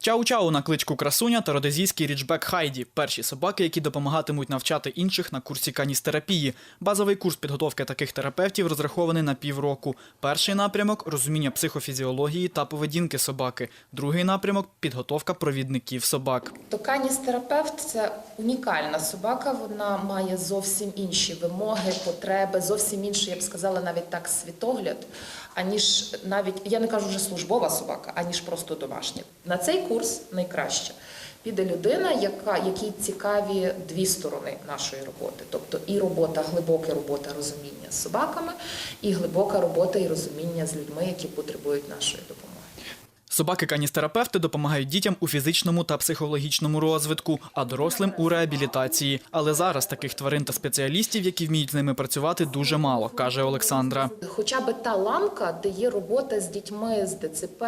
Чау-чау на кличку Красуня та родезійський річбек Хайді перші собаки, які допомагатимуть навчати інших на курсі каністерапії. Базовий курс підготовки таких терапевтів розрахований на півроку. Перший напрямок розуміння психофізіології та поведінки собаки. Другий напрямок підготовка провідників собак. Токаніс-терапевт це унікальна собака. Вона має зовсім інші вимоги, потреби, зовсім інший, я б сказала, навіть так світогляд, аніж навіть я не кажу вже службова собака, аніж просто домашня. На цей курс найкраще піде людина, яка якій цікаві дві сторони нашої роботи, тобто і робота, глибока робота розуміння з собаками, і глибока робота і розуміння з людьми, які потребують нашої допомоги. Собаки-каністерапевти допомагають дітям у фізичному та психологічному розвитку, а дорослим у реабілітації. Але зараз таких тварин та спеціалістів, які вміють з ними працювати, дуже мало, каже Олександра. Хоча б та ланка, де є робота з дітьми з ДЦП,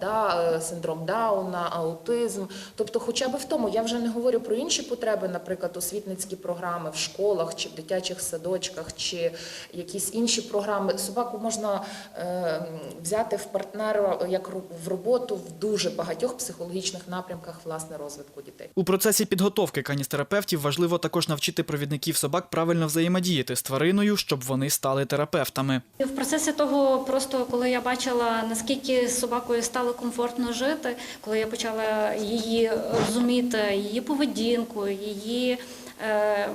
да, е, синдром Дауна, аутизм. Тобто, хоча б в тому, я вже не говорю про інші потреби, наприклад, освітницькі програми в школах чи в дитячих садочках, чи якісь інші програми. Собаку можна е, взяти в партнера як в роботу в дуже багатьох психологічних напрямках власне розвитку дітей. У процесі підготовки каністерапевтів важливо також навчити провідників собак правильно взаємодіяти з твариною, щоб вони стали терапевтами. В процесі того, просто коли я бачила, наскільки з собакою стало комфортно жити, коли я почала її розуміти, її поведінку, її е,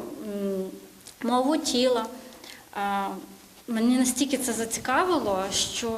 мову тіла. Мені настільки це зацікавило, що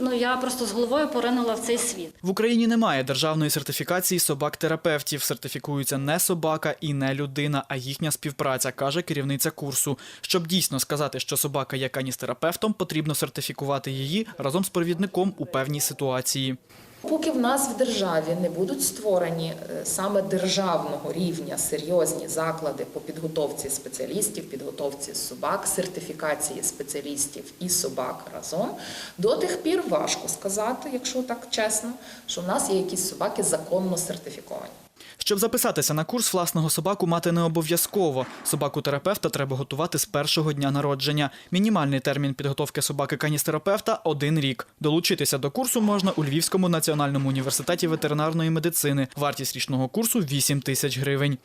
ну я просто з головою поринула в цей світ. В Україні немає державної сертифікації собак-терапевтів. Сертифікується не собака і не людина, а їхня співпраця, каже керівниця курсу. Щоб дійсно сказати, що собака є каністерапевтом, потрібно сертифікувати її разом з провідником у певній ситуації. Поки в нас в державі не будуть створені е, саме державного рівня серйозні заклади по підготовці спеціалістів, підготовці собак, сертифікації спеціалістів і собак разом, до тих пір важко сказати, якщо так чесно, що в нас є якісь собаки законно сертифіковані. Щоб записатися на курс, власного собаку мати не обов'язково. Собаку-терапевта треба готувати з першого дня народження. Мінімальний термін підготовки собаки каністерапевта – один рік. Долучитися до курсу можна у Львівському національному університеті ветеринарної медицини. Вартість річного курсу – 8 тисяч гривень.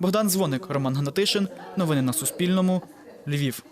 Богдан Дзвоник, Роман Гнатишин. Новини на Суспільному. Львів.